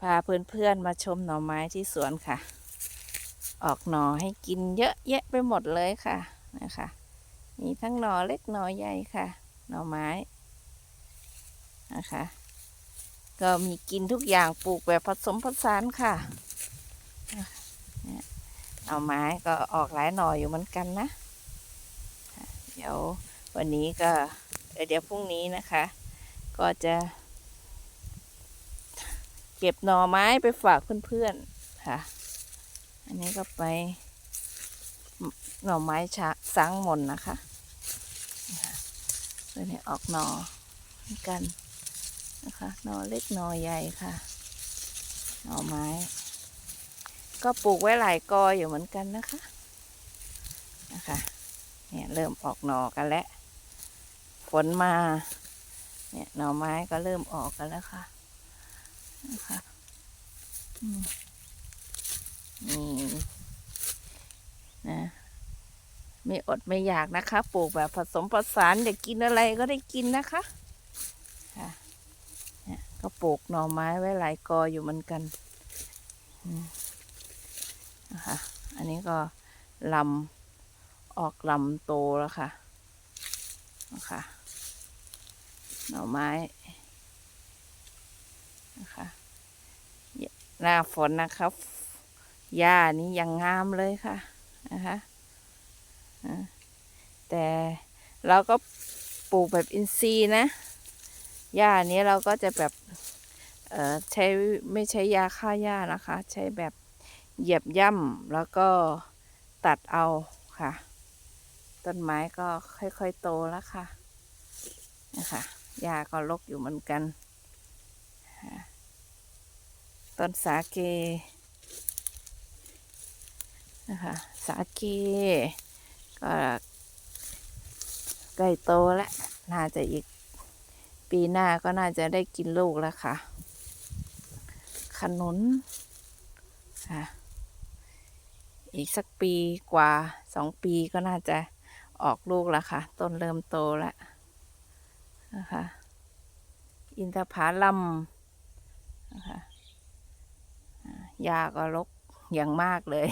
พาเพื่อนๆมาชมหน่อไม้ที่สวนค่ะ ออกหน่อให้กินเยอะแยะไปหมดเลยค่ะนะคะ มีทั้งหน่อเล็กหน่อใหญ่ค่ะ หน่อไม้นะคะ ก็มีกินทุกอย่างปลูกแบบผสมผสานค่ะหน่อไม้ก็ออกหลายหน่ออยู่เหมือนกันนะ เดี๋ยววันนี้ก็เดี๋ยวพรุ่งนี้นะคะ ก็จะ เก็บหน่อไม้ไปฝากเพื่อนๆค่ะ อันนี้ก็ไปหน่อไม้ชะสังมนนะคะนะคะตัวนี้ออกหน่อเหมือนกันนะคะหน่อเล็กหน่อใหญ่ค่ะ หน่อไม้ ก็ปลูกไว้หลายกออยู่เหมือนกันนะคะนะคะเนี่ยเริ่มออกหน่อกันแล้วฝนมาเนี่ยหน่อไม้ก็เริ่มออกกันแล้วค่ะ นะคะนี่นะไม่อดไม่อยากนะคะ ปลูกแบบผสมผสานอยากกินอะไรก็ได้กินนะคะค่ะเนี่ยก็ปลูกหน่อไม้ไว้หลายกออยู่เหมือนกันนะคะอันนี้ก็ลำออกลำโตแล้วค่ะนะคะหน่อไม้นะคะ หน้าฝนนะครับหญ้านี้ยังงามเลยค่ะนะคะแต่เราก็ปลูกแบบอินทรีย์นะหญ้านี้เราก็จะแบบใช้ไม่ใช้ยาฆ่าหญ้านะคะ ใช้แบบเหยียบย่ำแล้วก็ตัดเอาค่ะ ต้นไม้ก็ค่อยๆโตแล้วค่ะนะคะหญ้าก็รกอยู่เหมือนกัน ต้นสาเกนะคะสาเกก็ใกล้โตแล้วน่าจะอีกปีหน้าก็น่าจะได้กินลูกแล้วค่ะ ขนุนค่ะอีกสักปีกว่าสองปีก็น่าจะออกลูกแล้วค่ะ ต้นเริ่มโตแล้วนะคะ อินทผลัมนะคะ หญ้าก็รกอย่างมากเลย